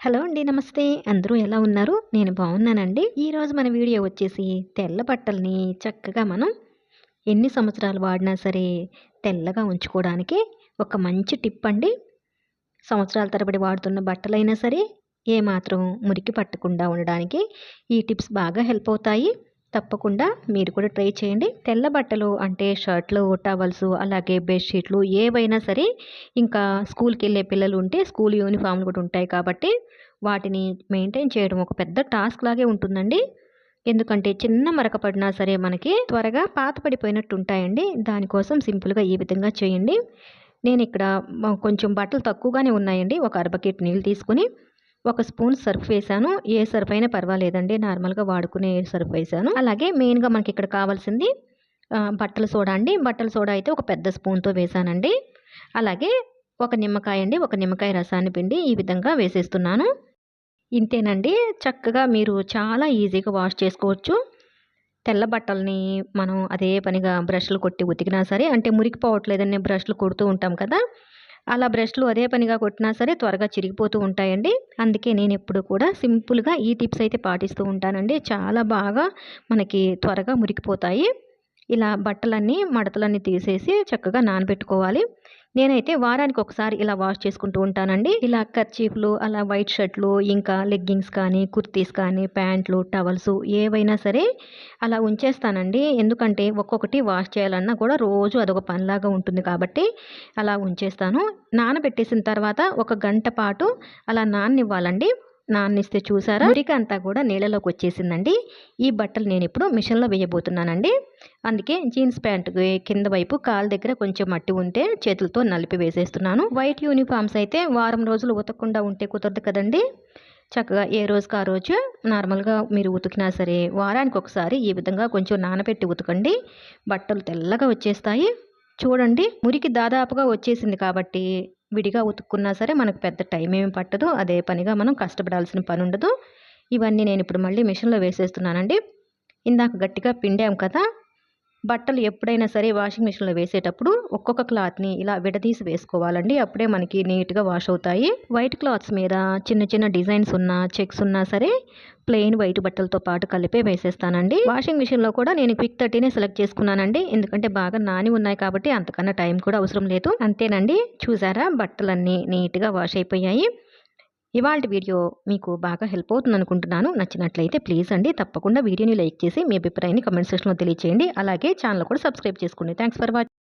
Hello అండి నమస్తే. అందరూ ఎలా ఉన్నారు? నేను బాగున్నానండి. ఈరోజు మన వీడియో వచ్చేసి తెల్ల బట్టల్ని చక్కగా మనం ఎన్ని సంవత్సరాలు వాడినా సరే తెల్లగా ఉంచుకోవడానికి ఒక మంచి టిప్ అండి. సంవత్సరాల తరబడి వాడుతున్న బట్టలైనా సరే ఏమాత్రం మురికి పట్టకుండా ఉండడానికి ఈ టిప్స్ బాగా హెల్ప్ అవుతాయి. తప్పకుండా మీరు కూడా ట్రై చేయండి. తెల్ల బట్టలు అంటే షర్ట్లు టవల్స్ అలాగే బెడ్షీట్లు ఏవైనా సరే ఇంకా స్కూల్కి వెళ్ళే పిల్లలు ఉంటే స్కూల్ యూనిఫామ్లు కూడా ఉంటాయి కాబట్టి వాటిని మెయింటైన్ చేయడం ఒక పెద్ద టాస్క్ లాగే ఉంటుందండి. ఎందుకంటే చిన్న మరక పడినా సరే మనకి త్వరగా పాత పడిపోయినట్టు ఉంటాయండి. దానికోసం సింపుల్గా ఈ విధంగా చేయండి. నేను ఇక్కడ కొంచెం బట్టలు తక్కువగానే ఉన్నాయండి. ఒక అర బకెట్ నీళ్ళు తీసుకుని ఒక స్పూన్ సర్ఫ్ వేసాను. ఏ సర్ఫ్ అయినా పర్వాలేదండి. నార్మల్గా వాడుకునే సర్ఫ్ వేసాను. అలాగే మెయిన్గా మనకి ఇక్కడ కావాల్సింది బట్టల సోడా అండి. బట్టల సోడా అయితే ఒక పెద్ద స్పూన్తో వేసానండి. అలాగే ఒక నిమ్మకాయ అండి. ఒక నిమ్మకాయ రసాన్ని పిండి ఈ విధంగా వేసేస్తున్నాను. ఇంతేనండి. చక్కగా మీరు చాలా ఈజీగా వాష్ చేసుకోవచ్చు. తెల్ల బట్టల్ని మనం అదే పనిగా బ్రష్లు కొట్టి ఉతికినా సరే అంటే మురికిపోవట్లేదని బ్రష్లు కొడుతూ ఉంటాం కదా అలా బ్రష్లు అదే పనిగా కొట్టినా సరే త్వరగా చిరిగిపోతూ ఉంటాయండి. అందుకే నేను ఎప్పుడు కూడా సింపుల్గా ఈ టిప్స్ అయితే పాటిస్తూ ఉంటానండి. చాలా బాగా మనకి త్వరగా మురికిపోతాయి. ఇలా బట్టలన్నీ మడతలన్నీ తీసేసి చక్కగా నానబెట్టుకోవాలి. నేనైతే వారానికి ఒకసారి ఇలా వాష్ చేసుకుంటూ ఉంటానండి. ఇలా కర్చీఫ్లు అలా వైట్ షర్ట్లు ఇంకా లెగ్గింగ్స్ కానీ కుర్తీస్ కానీ ప్యాంట్లు టవల్స్ ఏవైనా సరే అలా ఉంచేస్తానండి. ఎందుకంటే ఒక్కొక్కటి వాష్ చేయాలన్నా కూడా రోజు అదొక పనిలాగా ఉంటుంది కాబట్టి అలా ఉంచేస్తాను. నానబెట్టేసిన తర్వాత ఒక గంట పాటు అలా నాననివ్వాలండి. నాన్నిస్తే చూసారా? మురికి అంతా కూడా నీళ్ళలోకి వచ్చేసిందండి. ఈ బట్టలు నేను ఇప్పుడు మిషన్లో వేయబోతున్నానండి. అందుకే జీన్స్ ప్యాంట్ కింద వైపు కాలు దగ్గర కొంచెం మట్టి ఉంటే చేతులతో నలిపి వేసేస్తున్నాను. వైట్ యూనిఫామ్స్ అయితే వారం రోజులు ఉతకకుండా ఉంటే కుదరదు కదండి. చక్కగా ఏ రోజుకి ఆ రోజు నార్మల్గా మీరు ఉతికినా సరే వారానికి ఒకసారి ఈ విధంగా కొంచెం నానబెట్టి ఉతకండి. బట్టలు తెల్లగా వచ్చేస్తాయి. చూడండి మురికి దాదాపుగా వచ్చేసింది కాబట్టి విడిగా ఉతుక్కున్నా సరే మనకు పెద్ద టైం ఏమి పట్టదు. అదే పనిగా మనం కష్టపడాల్సిన పని ఉండదు. ఇవన్నీ నేను ఇప్పుడు మళ్ళీ మిషన్లో వేసేస్తున్నానండి. ఇందాక గట్టిగా పిండాం కదా బట్టలు ఎప్పుడైనా సరే వాషింగ్ మిషన్లో వేసేటప్పుడు ఒక్కొక్క క్లాత్ని ఇలా విడదీసి వేసుకోవాలండి. అప్పుడే మనకి నీట్గా వాష్ అవుతాయి. వైట్ క్లాత్స్ మీద చిన్న చిన్న డిజైన్స్ ఉన్నా చెక్స్ ఉన్నా సరే ప్లెయిన్ వైట్ బట్టలతో పాటు కలిపే వేసేస్తానండి. వాషింగ్ మిషన్లో కూడా నేను క్విక్ థర్టీనే సెలెక్ట్ చేసుకున్నానండి. ఎందుకంటే బాగా నాని ఉన్నాయి కాబట్టి అంతకన్నా టైం కూడా అవసరం లేదు. అంతేనండి. చూసారా? బట్టలన్నీ నీట్గా వాష్ అయిపోయాయి. ఇవాళ వీడియో మీకు బాగా హెల్ప్ అవుతుంది అనుకుంటున్నాను నచ్చినట్లయితే ప్లీజ్ అండి తప్పకుండా వీడియోని లైక్ చేసి మీ అభిప్రాయాన్ని కమెంట్ సెక్షన్లో తెలియచేయండి. అలాగే ఛానల్ కూడా సబ్స్క్రైబ్ చేసుకోండి. Thanks for watching